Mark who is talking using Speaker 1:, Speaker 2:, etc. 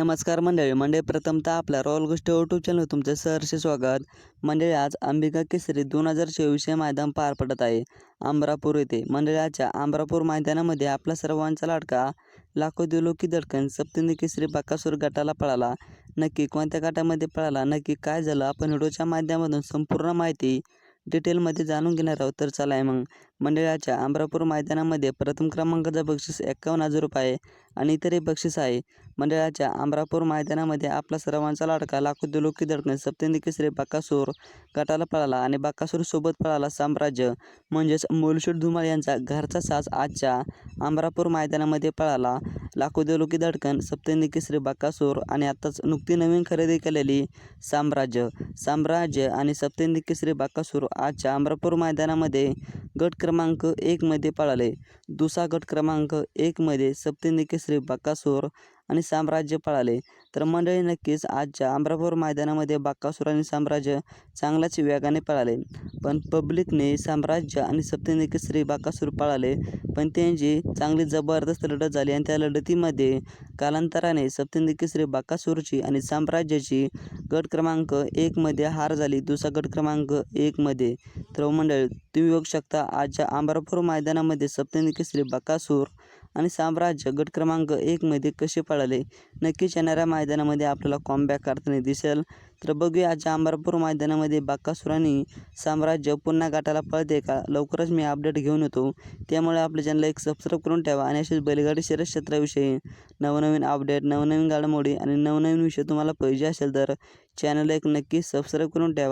Speaker 1: नमस्कार मंडळी मंडळी प्रथमतः आपल्या रॉयल गोष्ट यूट्यूब चॅनल तुमचं सहर्ष स्वागत. मंडळी आज अंबिका केसरी दोन हजार चोवीसचे मैदान पार पडत आहे आंब्रापूर येथे. मंडळाच्या आंब्रापूर मैदानामध्ये आपला सर्वांचा लाडका लाखो दिलो की दडकन सप्तमी केसरी बाकासूर गटाला पळाला. नक्की कोणत्या गटामध्ये पळाला नक्की काय झालं आपण व्हिडिओच्या माध्यमातून संपूर्ण माहिती डिटेलमध्ये जाणून घेणार आहोत. तर चला आहे मग मंडळाच्या आंब्रापूर मैदानामध्ये प्रथम क्रमांकाचा बक्षीस एक्कावन्न हजार रुपये आहे आणि इतरही बक्षीस आहे. मंडळाच्या आमरापूर मैदानामध्ये आपला सर्वांचा लाडका लाखो दिलो धडकणे धडकन केसरी बाकासूर गटाला पळाला आणि बाकासूर सोबत पळाला साम्राज्य. म्हणजेच मोलशेट धुमाळ यांचा घरचा साज आजच्या आमरापूर मैदानामध्ये पळाला. लाखो दिलो की धडकन सप्तमी केसरी बाकासूर आणि आत्ताच नुकती नवीन खरेदी केलेली साम्राज्य. साम्राज्य आणि सप्तमी केसरी बाकासूर आजच्या आमरापूर मैदानामध्ये गट क्रमांक एकमध्ये पळाले. दुसरा गट क्रमांक एकमध्ये सप्तनिकेसरी बकासूर बाकासूर आणि साम्राज्य पळाले. तर मंडळी नक्कीच आजच्या अमरापूर मैदानामध्ये बाकासूर आणि साम्राज्य चांगल्याच वेगाने पळाले. पण पब्लिकने साम्राज्य आणि सप्तमी श्री बाकासूर पळाले. पण त्यांची चांगली जबरदस्त लढत झाली आणि त्या लढतीमध्ये कालांतराने सप्तमी श्री बाकासूरची आणि साम्राज्याची गट क्रमांक एकमध्ये हार झाली. दुसरा गट क्रमांक एकमध्ये तर मंडळी तुम्ही बघू शकता आजच्या अमरापूर मैदानामध्ये सप्तमी श्री बाकासूर आणि साम्राज्य गट क्रमांक एकमध्ये कसे पळाले? नक्कीच येणाऱ्या मैदानामध्ये आपल्याला कॉमबॅक करताना दिसेल. तर बघूया आजच्या अंबरपूर मैदानामध्ये बाकासूर साम्राज्य पुन्हा गटाला पळते का? लवकरच मी अपडेट घेऊन येतो. त्यामुळे आपल्या चॅनलला एक सबस्क्राईब करून ठेवा आणि असेच बैलगाडी शर्यत क्षेत्राविषयी नवनवीन अपडेट नवनवीन घडामोडी आणि नवनवीन विषय तुम्हाला पाहिजे असेल तर चॅनलला एक नक्की सबस्क्राईब करून ठेवा.